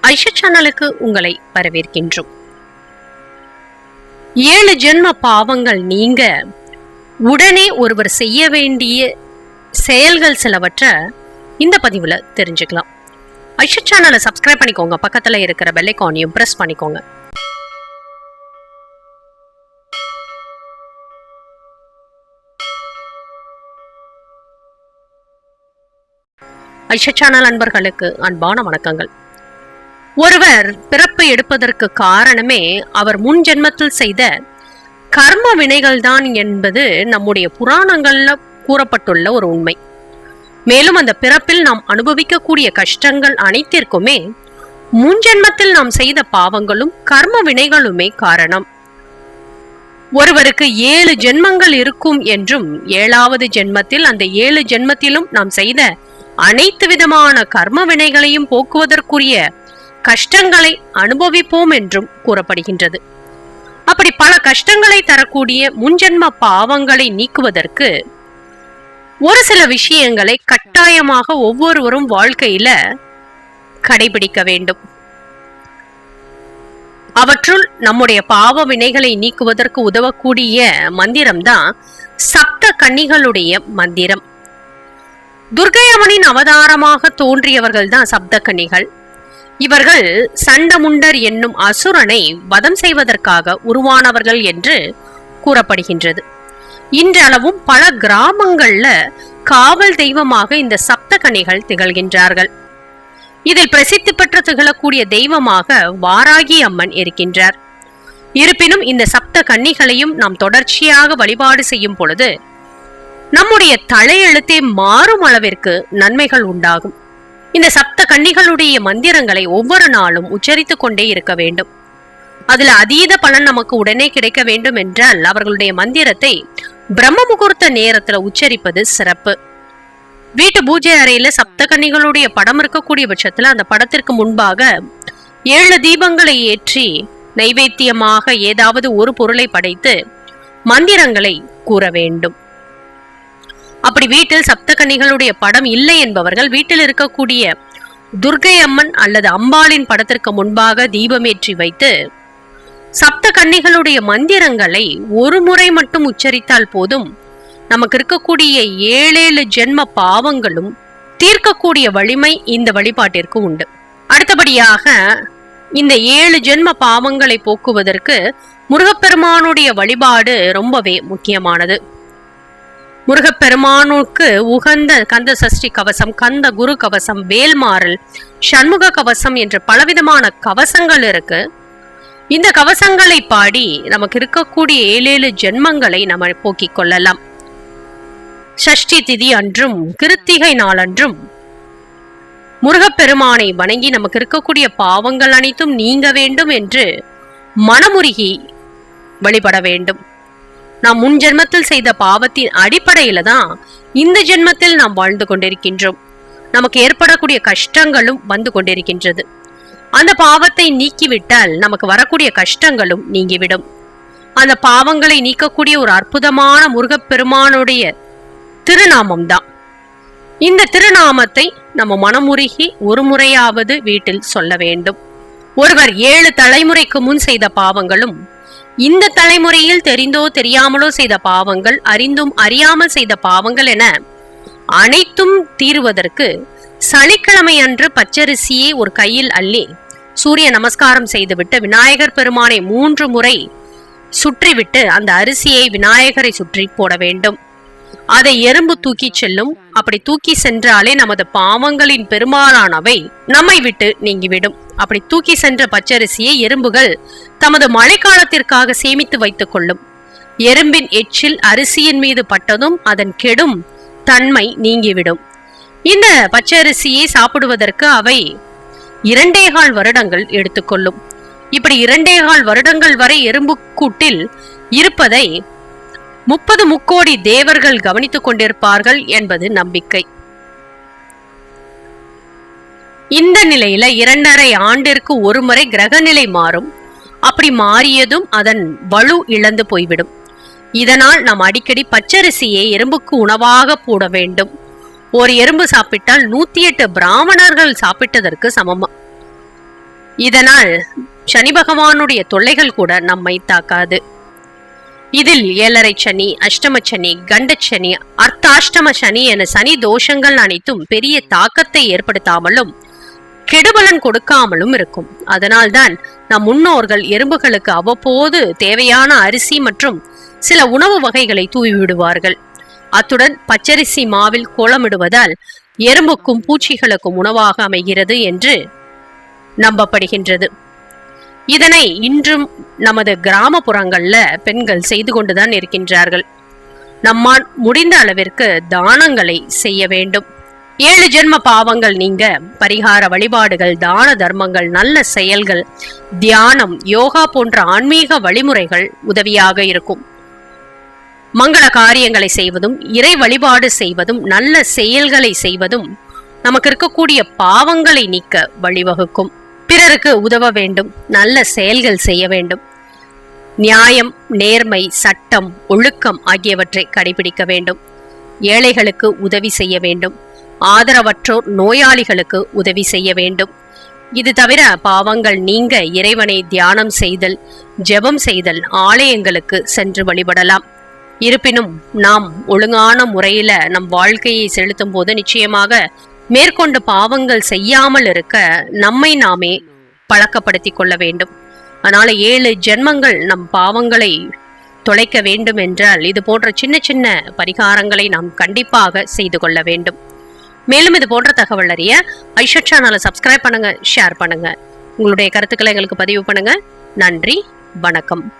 ஐஷா சேனலுக்கு உங்களை வரவேற்கின்றோம். ஏழு ஜென்ம பாவங்கள் நீங்க உடனே ஒருவர் செய்ய வேண்டிய செயல்கள் சிலவற்றை இந்த பதிவுல தெரிஞ்சுக்கலாம். ஐஷா சேனலை சப்ஸ்கிரைப் பண்ணிக்கோங்க. பக்கத்துல இருக்கிற பெல்லைக்கானையும் பிரஸ் பண்ணிக்கோங்க. ஐஷா சேனல் அன்பர்களுக்கு அன்பான வணக்கங்கள். ஒருவர் பிறப்பு எடுப்பதற்கு காரணமே அவர் முன் ஜென்மத்தில் செய்த கர்ம வினைகள் தான் என்பது நம்முடைய புராணங்கள்ல கூறப்பட்டுள்ள ஒரு உண்மை. மேலும் அந்த பிறப்பில் நாம் அனுபவிக்கக்கூடிய கஷ்டங்கள் அனைத்திற்குமே முன் ஜென்மத்தில் நாம் செய்த பாவங்களும் கர்ம வினைகளுமே காரணம். ஒருவருக்கு ஏழு ஜென்மங்கள் இருக்கும் என்றும் ஏழாவது ஜென்மத்தில் அந்த ஏழு ஜென்மத்திலும் நாம் செய்த அனைத்து விதமான கர்ம வினைகளையும் போக்குவதற்குரிய கஷ்டங்களை அனுபவிப்போம் என்றும் கூறப்படுகின்றது. அப்படி பல கஷ்டங்களை தரக்கூடிய முன்ஜென்ம பாவங்களை நீக்குவதற்கு ஒரு சில விஷயங்களை கட்டாயமாக ஒவ்வொருவரும் வாழ்க்கையில கடைபிடிக்க வேண்டும். அவற்றுள் நம்முடைய பாவ வினைகளை நீக்குவதற்கு உதவக்கூடிய மந்திரம்தான் சப்த கன்னிகளுடைய மந்திரம். துர்கையம்மனின் அவதாரமாக தோன்றியவர்கள் தான் சப்த இவர்கள் சண்டமுண்டர் என்னும் அசுரனை வதம் செய்வதற்காக உருவானவர்கள் என்று கூறப்படுகின்றது. இன்றளவும் பல கிராமங்கள்ல காவல் தெய்வமாக இந்த சப்த திகழ்கின்றார்கள். இதில் பிரசித்தி பெற்று திகழக்கூடிய தெய்வமாக வாராகி அம்மன் இருக்கின்றார். இருப்பினும் இந்த சப்த கன்னிகளையும் நாம் தொடர்ச்சியாக வழிபாடு செய்யும் பொழுது நம்முடைய தலையெழுத்தே மாறும் அளவிற்கு நன்மைகள் உண்டாகும். இந்த சப்த கன்னிகளுடைய மந்திரங்களை ஒவ்வொரு நாளும் உச்சரித்துக் கொண்டே இருக்க வேண்டும். அதுல அதீத பலன் நமக்கு உடனே கிடைக்க வேண்டும் என்றால் அவர்களுடைய மந்திரத்தை பிரம்ம முகூர்த்த நேரத்துல உச்சரிப்பது சிறப்பு. வீட்டு பூஜை அறையில சப்த கன்னிகளுடைய படம் இருக்கக்கூடிய பட்சத்துல அந்த படத்திற்கு முன்பாக ஏழு தீபங்களை ஏற்றி நைவேத்தியமாக ஏதாவது ஒரு பொருளை படைத்து மந்திரங்களை கூற வேண்டும். அப்படி வீட்டில் சப்தகன்னிகளுடைய படம் இல்லை என்பவர்கள் வீட்டில் இருக்கக்கூடிய துர்கை அம்மன் அல்லது அம்பாளின் படத்திற்கு முன்பாக தீபமேற்றி வைத்து சப்த கன்னிகளுடைய மந்திரங்களை ஒரு முறை மட்டும் உச்சரித்தால் போதும் நமக்கு இருக்கக்கூடிய ஏழேழு ஜென்ம பாவங்களும் தீர்க்கக்கூடிய வலிமை இந்த வழிபாட்டிற்கு உண்டு. அடுத்தபடியாக இந்த ஏழு ஜென்ம பாவங்களை போக்குவதற்கு முருகப்பெருமானுடைய வழிபாடு ரொம்பவே முக்கியமானது. முருகப்பெருமானுக்கு உகந்த கந்த சஷ்டி கவசம் கந்த குரு கவசம் வேல்மாறல் சண்முக கவசம் என்ற பலவிதமான கவசங்கள் இருக்கு. இந்த கவசங்களை பாடி நமக்கு இருக்கக்கூடிய ஏழேழு ஜென்மங்களை நம்ம போக்கிக் கொள்ளலாம். சஷ்டி திதி அன்றும் கிருத்திகை நாளன்றும் முருகப்பெருமானை வணங்கி நமக்கு இருக்கக்கூடிய பாவங்கள் அனைத்தும் நீங்க வேண்டும் என்று மனமுருகி வழிபட வேண்டும். நாம் முன் ஜென்மத்தில் செய்த பாவத்தின் அடிப்படையில தான் இந்த ஜென்மத்தில் நாம் வாழ்ந்து கொண்டிருக்கின்றோம். நமக்கு ஏற்படக்கூடிய கஷ்டங்களும் வந்து கொண்டிருக்கின்றது. அந்த பாவத்தை நீக்கிவிட்டால் நமக்கு வரக்கூடிய கஷ்டங்களும் நீங்கிவிடும். அந்த பாவங்களை நீக்கக்கூடிய ஒரு அற்புதமான முருகப்பெருமானுடைய திருநாமம் தான். இந்த திருநாமத்தை நம்ம மனமுருகி ஒரு முறையாவது வீட்டில் சொல்ல வேண்டும். ஒருவர் ஏழு தலைமுறைக்கு முன் செய்த பாவங்களும் இந்த தலைமுறையில் தெரிந்தோ தெரியாமலோ செய்த பாவங்கள் அறிந்தும் அறியாமல் செய்த பாவங்கள் என அனைத்தும் தீருவதற்கு சனிக்கிழமை அன்று பச்சரிசியை ஒரு கையில் அள்ளி சூரிய நமஸ்காரம் செய்துவிட்டு விநாயகர் பெருமானை மூன்று முறை சுற்றிவிட்டு அந்த அரிசியை விநாயகரை சுற்றி போட வேண்டும். அதை எறும்பு தூக்கி செல்லும். அப்படி தூக்கி சென்றாலே நமது பாவங்களின் பெரும்பாலானவை நம்மை விட்டு நீங்கிவிடும். அப்படி தூக்கி சென்ற பச்சரிசியை எறும்புகள் தமது மழைக்காலத்திற்காக சேமித்து வைத்துக் கொள்ளும். எறும்பின் எச்சில் அரிசியின் மீது பட்டதும் அதன் கெடும் தன்மை நீங்கிவிடும். இந்த பச்சரிசியை சாப்பிடுவதற்கு அவை இரண்டேகால் வருடங்கள் எடுத்துக்கொள்ளும் இப்படி இரண்டேகால் வருடங்கள் வரை எறும்பு கூட்டில் இருப்பதை முப்பது முக்கோடி தேவர்கள் கவனித்துக் கொண்டிருப்பார்கள் என்பது நம்பிக்கை. இந்த நிலையில இரண்டரை ஆண்டிற்கு ஒரு முறை கிரகநிலை மாறும். அப்படி மாறியதும் அதன் வலு இழந்து போய்விடும். இதனால் நாம் அடிக்கடி பச்சரிசியை எறும்புக்கு உணவாக போட வேண்டும். ஒரு எறும்பு சாப்பிட்டால் நூத்தி எட்டு பிராமணர்கள் சாப்பிட்டதற்கு சமம். இதனால் சனி பகவானுடைய தொல்லைகள் கூட நம்மை தாக்காது. இதில் ஏழரை சனி அஷ்டம சனி கண்டச்சனி அர்த்தாஷ்டம சனி என சனி தோஷங்கள் அனைத்தும் பெரிய தாக்கத்தை ஏற்படுத்தாமலும் கெடுபலன் கொடுக்காமலும் இருக்கும். அதனால்தான் நம் முன்னோர்கள் எறும்புகளுக்கு அவ்வப்போது தேவையான அரிசி மற்றும் சில உணவு வகைகளை தூவி விடுவார்கள் அத்துடன் பச்சரிசி மாவில் கோலமிடுவதால் எறும்புக்கும் பூச்சிகளுக்கும் உணவாக அமைகிறது என்று நம்பப்படுகின்றது. இதனை இன்றும் நமது கிராமப்புறங்கள்ல பெண்கள் செய்து கொண்டுதான் இருக்கின்றார்கள். நம்மால் முடிந்த அளவிற்கு தானங்களை செய்ய வேண்டும். ஏழு ஜென்ம பாவங்கள் நீங்க பரிகார வழிபாடுகள் தான தர்மங்கள் நல்ல செயல்கள் தியானம் யோகா போன்ற ஆன்மீக வழிமுறைகள் உதவியாக இருக்கும். மங்கள காரியங்களை செய்வதும் இறை வழிபாடு செய்வதும் நல்ல செயல்களை செய்வதும் நமக்கு இருக்கக்கூடிய பாவங்களை நீக்க வழிவகுக்கும். பிறருக்கு உதவ வேண்டும் நல்ல செயல்கள் செய்ய வேண்டும். நியாயம் நேர்மை சட்டம் ஒழுக்கம் ஆகியவற்றை கடைபிடிக்க வேண்டும். ஏழைகளுக்கு உதவி செய்ய வேண்டும். ஆதரவற்றோர் நோயாளிகளுக்கு உதவி செய்ய வேண்டும். இது தவிர பாவங்கள் நீங்க இறைவனை தியானம் செய்தல் ஜெபம் செய்தல் ஆலயங்களுக்கு சென்று வழிபடலாம். இருப்பினும் நாம் ஒழுங்கான முறையில நம் வாழ்க்கையை செலுத்தும் போது நிச்சயமாக மேற்கொண்டு பாவங்கள் செய்யாமல் இருக்க நம்மை நாமே பழக்கப்படுத்தி கொள்ள வேண்டும். அதனால ஏழு ஜென்மங்கள் நம் பாவங்களை தொலைக்க வேண்டும் என்றால் இது போன்ற சின்ன சின்ன பரிகாரங்களை நாம் கண்டிப்பாக செய்து கொள்ள வேண்டும். மேலும் இது போன்ற தகவல் அறிய ஐஷா சேனலை சப்ஸ்கிரைப் பண்ணுங்க ஷேர் பண்ணுங்க. உங்களுடைய கருத்துக்களை எங்களுக்கு பதிவு பண்ணுங்க. நன்றி வணக்கம்.